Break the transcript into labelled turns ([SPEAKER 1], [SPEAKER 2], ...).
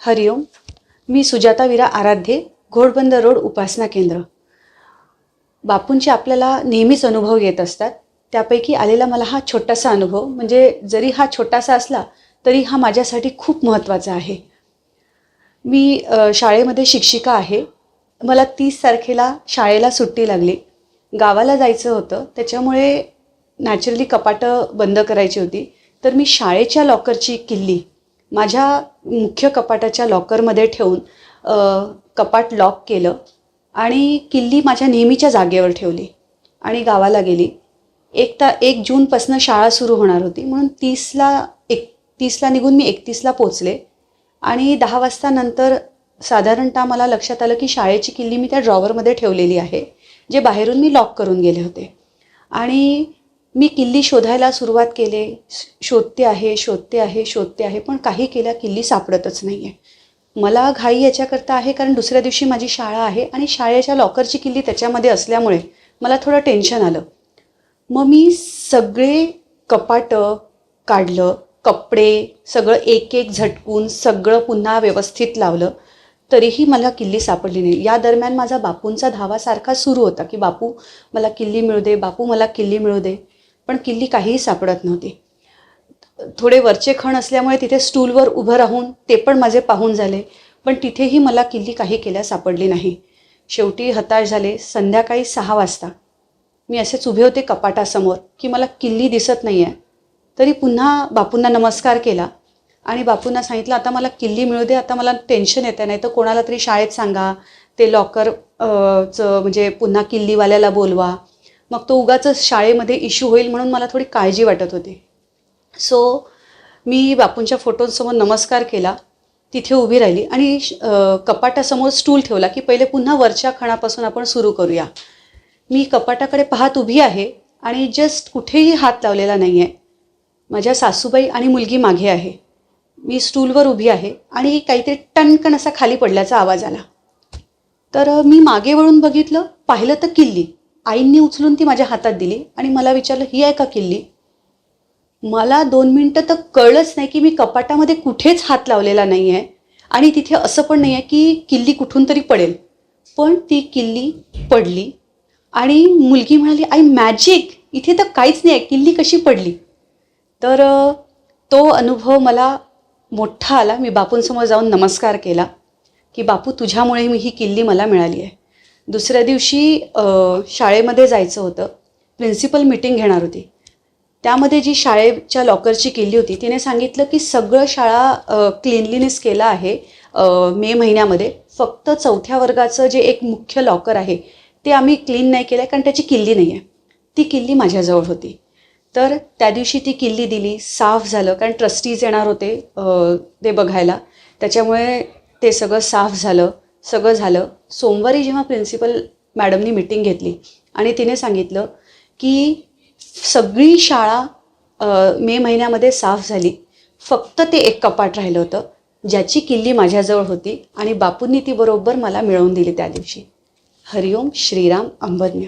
[SPEAKER 1] हरिओम मी सुजाता विरा Aradhye Ghodbunder road उपासना केंद्र. बापूंचे आपल्याला नेहमीच अनुभव येत असतात. त्यापैकी आलेला मला हा छोटासा अनुभव म्हणजे जरी हा छोटासा असला तरी हा माझ्यासाठी खूप महत्त्वाचा आहे. मी शाळेमध्ये शिक्षिका आहे. मला तीस तारखेला शाळेला सुट्टी लागली. गावाला जायचं होतं. त्याच्यामुळे नॅचरली कपाटं बंद करायची होती. तर मी शाळेच्या लॉकरची किल्ली माझ्या मुख्य कपाटाच्या लॉकरमध्ये ठेवून कपाट लॉक केलं आणि किल्ली माझ्या नेहमीच्या जागेवर ठेवली आणि गावाला गेली. एक ता एक जूनपासून शाळा सुरू होणार होती म्हणून तीसला एक तीसला निघून मी एकतीसला पोचले आणि दहा वाजता नंतर साधारणतः मला लक्षात आलं की शाळेची किल्ली मी त्या ड्रॉवरमध्ये ठेवलेली आहे जे बाहेरून मी लॉक करून गेले होते. आणि मी किल्ली शोधायला सुरुवात केले. श- शोधते आहे शोधते आहे शोधते आहे पण काही केल्या किल्ली सापडतच नाही आहे मला घाई याच्याकरता आहे कारण दुसऱ्या दिवशी माझी शाळा आहे आणि शाळेच्या लॉकरची किल्ली त्याच्यामध्ये असल्यामुळे मला थोडं टेन्शन आलं. मग मी सगळे कपाटं काढलं कपडे सगळं एक एक झटकून सगळं पुन्हा व्यवस्थित लावलं. तरीही मला किल्ली सापडली नाही. या दरम्यान माझा बापूंचा धावासारखा सुरू होता की बापू मला किल्ली मिळू दे बापू मला किल्ली मिळू दे. पण किल्ली काहीही सापडत नव्हती. थोडे वरचे खण असल्यामुळे तिथे स्टूलवर उभं राहून ते पण माझे पाहून झाले पण तिथेही मला किल्ली काही केल्या सापडली नाही. शेवटी हताश झाले संध्याकाळी सहा वाजता. मी असेच उभे होते कपाटासमोर की मला किल्ली दिसत नाही आहे तरी पुन्हा बापूंना नमस्कार केला. आणि बापूंना सांगितलं आता मला किल्ली मिळू दे आता मला टेन्शन येतं नाही तर कोणाला तरी शाळेत सांगा ते लॉकर चं म्हणजे पुन्हा किल्लीवाल्याला बोलवा. मग तो उगाच शाळेमध्ये इश्यू होईल म्हणून मला थोडी काळजी वाटत होती. सो मी बापूंच्या फोटोंसमोर नमस्कार केला. तिथे उभी राहिली आणि कपाटासमोर स्टूल ठेवला की पहिले पुन्हा वरच्या खणापासून आपण सुरू करूया. मी कपाटाकडे पाहत उभी आहे आणि जस्ट कुठेही हात लावलेला नाही आहे माझ्या सासूबाई आणि मुलगी मागे आहे. मी स्टूलवर उभी आहे आणि काहीतरी टणकन असा खाली पडल्याचा आवाज आला. तर मी मागे वळून बघितलं पाहिलं तर किल्ली. आईंनी उचलून ती माझ्या हातात दिली आणि मला विचारलं ही आहे का किल्ली? मला दोन मिनटं तर कळलंच नाही की मी कपाटामध्ये कुठेच हात लावलेला नाही आहे आणि तिथे असं पण नाही आहे की किल्ली कुठून तरी पडेल. पण ती किल्ली पडली आणि मुलगी म्हणाली आई मॅजिक इथे तर काहीच नाही आहे किल्ली कशी पडली? तर तो अनुभव मला मोठा आला. मी बापूंसमोर जाऊन नमस्कार केला की बापू तुझ्यामुळे मी ही किल्ली मला मिळाली आहे. दुसऱ्या दिवशी शाळेमध्ये जायचं होतं. प्रिन्सिपल मीटिंग घेणार होती. त्यामध्ये जी शाळेच्या लॉकरची किल्ली होती तिने सांगितलं की सगळं शाळा क्लिनलीनेस केलं आहे मे महिन्यामध्ये. फक्त चौथ्या वर्गाचं जे एक मुख्य लॉकर आहे ते आम्ही क्लीन नाही केलं आहे कारण त्याची किल्ली नाही आहे ती किल्ली माझ्याजवळ होती. तर त्या दिवशी ती किल्ली दिली साफ झालं कारण ट्रस्टीज येणार होते ते बघायला. त्याच्यामुळे ते सगळं साफ झालं. सगळं झालं. सोमवारी जेव्हा प्रिन्सिपल मॅडमनी मिटिंग घेतली आणि तिने सांगितलं की सगळी शाळा मे महिन्यामध्ये साफ झाली. फक्त ते एक कपाट राहिलं होतं ज्याची किल्ली माझ्याजवळ होती आणि बापूंनी ती बरोबर मला मिळवून दिली त्या दिवशी. हरिओम श्रीराम अंबज्ञ.